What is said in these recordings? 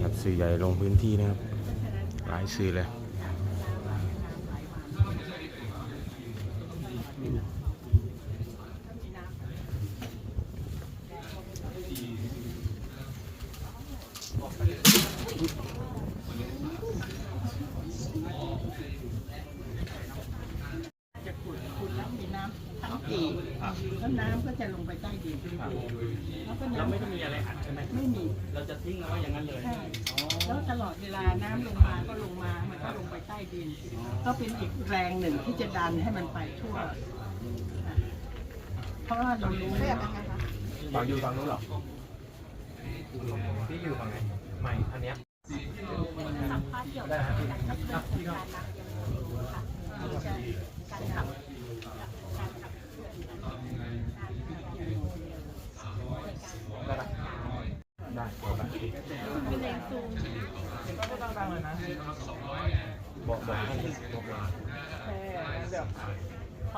ครับสื่อใหญ่ลงพื้นที่นะครับ หลายสื่อเลย จะขุดขุดแล้วมีน้ำทั้งปีแล้วน้ำก็จะลงไปใต้ดินแล้วก็ เรา น้ำ ไม่ต้องมีอะไรอัดใช่ไหม ไม่มี เราจะทิ้งเอาไว้อย่างนั้นเลยใช่แล้วตลอดเวลาน้ำลงมาก็ลงมา มันก็ลงไปใต้ดิน ก็เป็นอีกแรงหนึ่งที่จะดันให้มันไปทั่ว เพราะว่าเรารู้ฝั่งอยู่ฝั่งนู้นหรอที่อยู่ฝั่งไหนไม่อันเนี้ยได้ครับครับพี่ครับได้ปะได้บอก ไปก็ต้องดังเลยนะบอกบอกให้บอ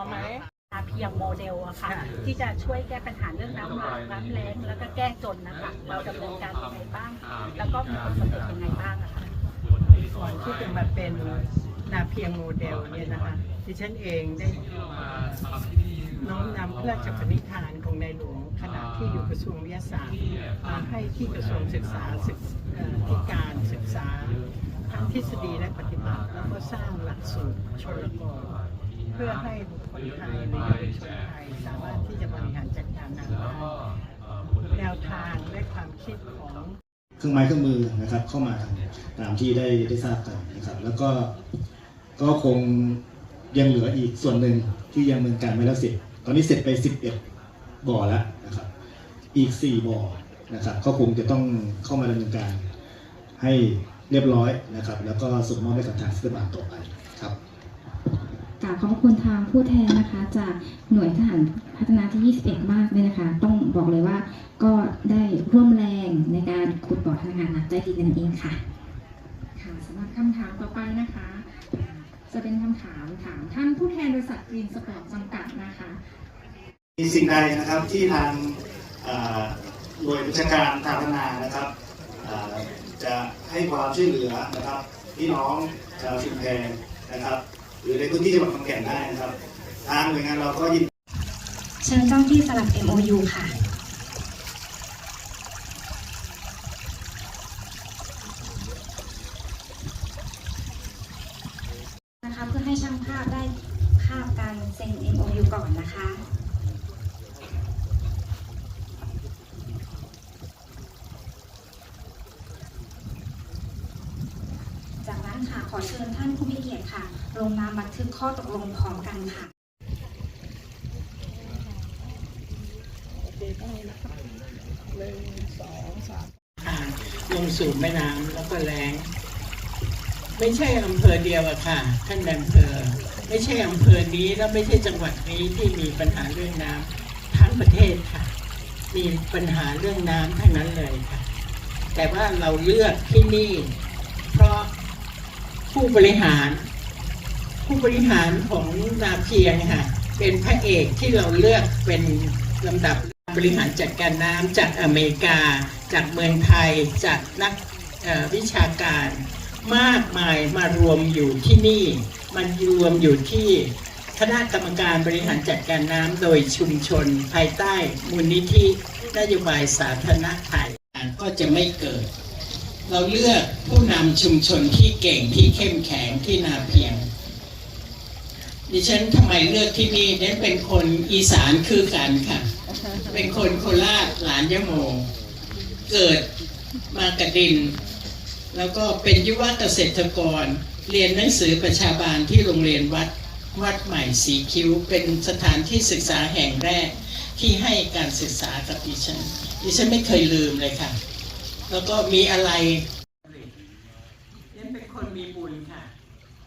กเลยอาเพียงโมเดลอะค่ะ ที่จะช่วยแก้ปัญหาเรื่องน้ำหลากน้ำแล้งแล้วก็แก้จนนะคะเราดำเนินการยังไงบ้าง แล้วก็มีผลสำเร็จยังไงบ้างอะค่ะก่อนที่จะมาเป็นนาเพียงโมเดลเนี่ยนะคะดิฉันเองได้ น้อมนำพระราชปณิธานของในหลวงขณะที่อยู่กระทรวงวิทยาศาสตร์มาให้ที่กระทรวงศึกษาศึกเอ่อที่การศึกษาทั้งทฤษฎีและปฏิบัติ แล้วก็สร้างหลักสูตรชลกรเพื่อให้บุคคลไทยหรือเยาวชนไทยสามารถที่จะบริหารจัดการน้ำได้แนวทางและความคิดของเครื่องไม้เครื่องมือนะครับเข้ามาตามที่ได้ได้ทราบกันนะครับ แล้วก็ก็คงยังเหลืออีกส่วนหนึ่งที่ยังดำเนินการไม่แล้วเสร็จ อนนี้เสร็จไป 11 บ่อแล้วนะครับ อีก 4 บ่อนะครับก็คงจะต้องเข้ามาดำเนินการให้เรียบร้อยนะครับ แล้วก็ส่งมอบให้กับทางรัฐบาลต่อไปครับ กราบขอบคุณทางผู้แทนนะคะ จากหน่วยทหารพัฒนาที่ 21 มากเลยนะคะ ต้องบอกเลยว่าก็ได้ร่วมแรงในการขุดบ่อพลังงานน้ำใต้ดินนั่นเองค่ะ ค่ะสำหรับคำถามต่อไปนะคะ จะเป็นคำถามถามท่านผู้แทนบริษัทกรีนสปอร์ตจำกัดนะคะ มีสิ่งใดนะครับที่ทางเอ่อหน่วยราชการทางพัฒนานะครับเอ่อจะให้ความช่วยเหลือนะครับพี่น้องชาวชุมแพนะครับ หรือในพื้นที่จังหวัดขอนแก่นได้นะครับ ทางหน่วยงานเราก็ยินเชิญเจ้าที่สลับ MOU ค่ะ นะคะเพื่อให้ ช่างภาพได้ภาพการเซ็น MOU ก่อนนะคะจากนั้นค่ะขอเชิญท่านผู้มีเกียรติค่ะ ลงนามบันทึกข้อตกลงพร้อมกันค่ะอ่าลงสู่แม่น้ำแล้วก็แรง ไม่ใช่อำเภอเดียวอะค่ะ ท่านอำเภอ ไม่ใช่อำเภอนี้แล้วไม่ใช่จังหวัดนี้ที่มีปัญหาเรื่องน้ำทั้งประเทศค่ะ มีปัญหาเรื่องน้ำทั้งนั้นเลยค่ะ แต่ว่าเราเลือกที่นี่ เพราะผู้บริหาร ผู้บริหารของนาเพียงค่ะ เป็นพระเอกที่เราเลือกเป็นลำดับบริหารจัดการน้ำจากอเมริกา จากเมืองไทย จากนักวิชาการ มากมายมารวมอยู่ที่นี่ มันรวมอยู่ที่คณะกรรมการบริหารจัดการน้ำโดยชุมชน ภายใต้มูลนิธินโยบายสาธารณะไทยก็จะไม่เกิด เราเลือกผู้นำชุมชนที่เก่งที่เข้มแข็งที่นาเพียง ดิฉันทำไมเลือกที่นี่เนี่ยเป็นคนอีสานคือกันค่ะ เป็นคนโคราชหลานยะโม เกิดมากระดิน แล้วก็เป็นยุวเกษตรกร เรียนหนังสือประชาบาลที่โรงเรียนวัดวัดใหม่สีคิ้ว เป็นสถานที่ศึกษาแห่งแรกที่ให้การศึกษากับดิฉันดิฉันไม่เคยลืมเลยค่ะ แล้วก็มีอะไรเรียนเป็นคนมีบุญค่ะ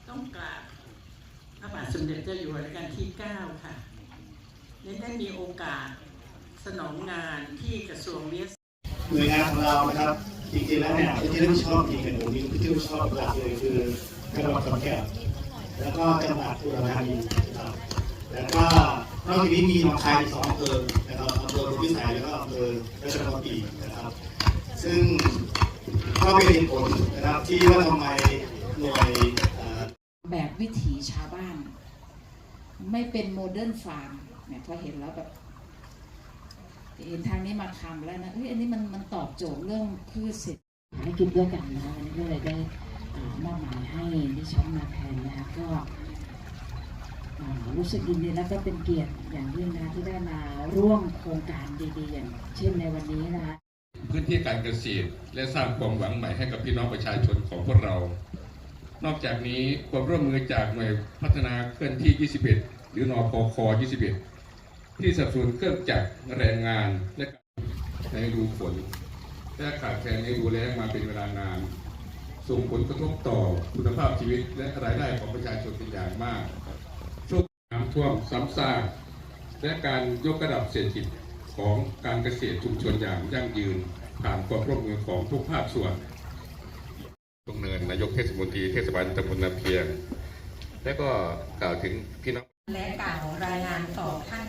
ต้องกราบพระบาทสมเด็จเจ้าอยู่หัวรัชกาลที่ 9 ค่ะเรียนได้มีโอกาสสนองงานที่กระทรวงวิทยาศาสตร์หน่วยงานของเรานะครับ จริงๆแล้วเนี่ยที่รับผิดชอบจริงๆผมมีที่รับผิดชอบหลักเลยคือจังหวัดขอนแก่นแล้วก็จังหวัดอุดรธานีนะครับแล้วก็นอกจากนี้มีหนองคายอีสองอำเภอนะครับอำเภอพลพิสัยแล้วก็อำเภอราชบุรีนะครับ ซึ่งก็เป็นเหตุผลนะครับที่ว่าทำไมหน่วยแบบวิถีชาวบ้าน ไม่เป็นโมเดิร์นฟาร์มเนี่ยพอเห็นแล้วแบบ เห็นทางนี้มาทำแล้วนะเอ้ยอันนี้มันมันตอบโจทย์เรื่องพืชเสร็จภารกิจด้วยกันนะวันนี้ก็เลยได้มอบหมายให้ดิฉันมาแทนนะคะก็รู้สึกยินดีและก็เป็นเกียรติอย่างยิ่งนะที่ได้มาร่วมโครงการดีๆอย่างเช่นในวันนี้นะคะพื้นที่การเกษตรและสร้างความหวังใหม่ให้กับพี่น้องประชาชนของพวกเรา นอกจากนี้ความร่วมมือจากหน่วยพัฒนาเคลื่อนที่ 21 หรือนพค21 ที่สนับสนุนเครื่องจักรแรงงานและในดูฝนและขาดแคลนในดูแลมาเป็นเวลานาน ส่งผลกระทบต่อคุณภาพชีวิตและรายได้ของประชาชนเป็นอย่างมากช่วงน้ำท่วมซ้ำซากและการยกระดับเศรษฐกิจของการเกษตรชุมชนอย่างยั่งยืนผ่านความร่วมมือของทุกภาคส่วนตรงเนินนายกเทศมนตรีเทศบาลตำบลนาเพียง และก็กล่าวถึงพี่น้องและกล่าวรายงานต่อท่าน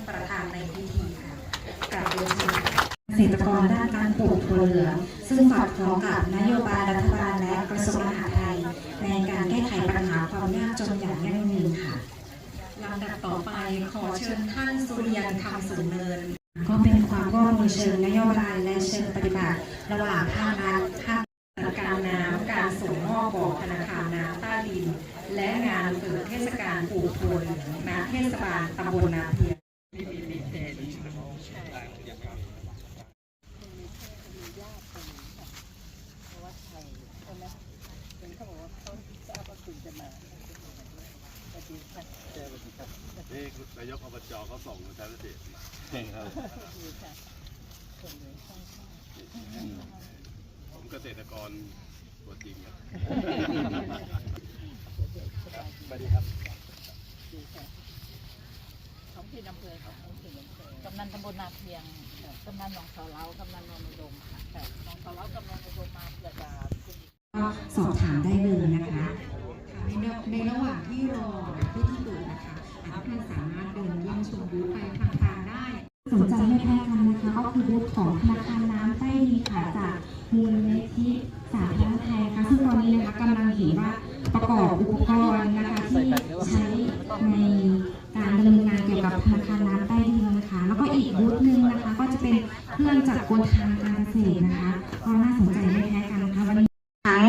ในพิธีค่ะกราบเรียนเชิญเกษ ตรกรด้านการปลูกถั่วเหลืองซึ่งสอดคล้องกับนโยบายรัฐบาลและกระทรวงมหาดไทย ในการแก้ไขปัญหาความยากจนอย่างยั่งยืนค่ะลำดับต่อไปขอเชิญท่านสุริยันคำสูงเนิน ก็เป็นความร่วมมือเชิงนโยบายและเชิงปฏิบัติ ระหว่างภาครัฐภาคการน้ำการส่งมอบบ่อธนาคารน้ำใต้ดิน และงานเปิดเทศกาลปลูกถั่วเหลืองณเทศบาลตำบลนาเพียง นี่นายกอบจเขาส่งมาใช้เกษตรผมเกษตรกรตัวจริงครับสวัสดีครับท้องถิ่นอำเภอค่ะท้องถิ่นอำเภอกำนันตำบลนาเพียงกำนันหนองเสาเล้ากำนันนนอุดมค่ะหนองเสาเล้ากำนันนนอุดมมาเพื่อจะก็สอบถามได้เลยนะคะ ในระหว่างที่รอเพื่อที่เปิด นะคะท่านสามารถเดินเยี่ยมชมบูธไปทางทางได้ สนใจไม่แพ้กันนะคะก็คือบูธของธนาคารน้ำใต้ดินค่ะจากมูลนิธิสาธารณไทยนะคะซึ่งตอนนี้นะคะกำลังเห็นว่าประกอบอุปกรณ์นะคะที่ใช้ในการดำเนินงานเกี่ยวกับธนาคารน้ำใต้ดินนะคะแล้วก็อีกบูธหนึ่งนะคะก็จะเป็นเครื่องจักรกลทางการเกษตรนะคะก็น่าสนใจไม่แพ้กันนะคะวันนี้ทั้ง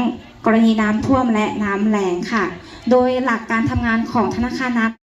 กรณีน้ำท่วมและน้ำแล้งค่ะ โดยหลักการทำงานของธนาคารน้ำ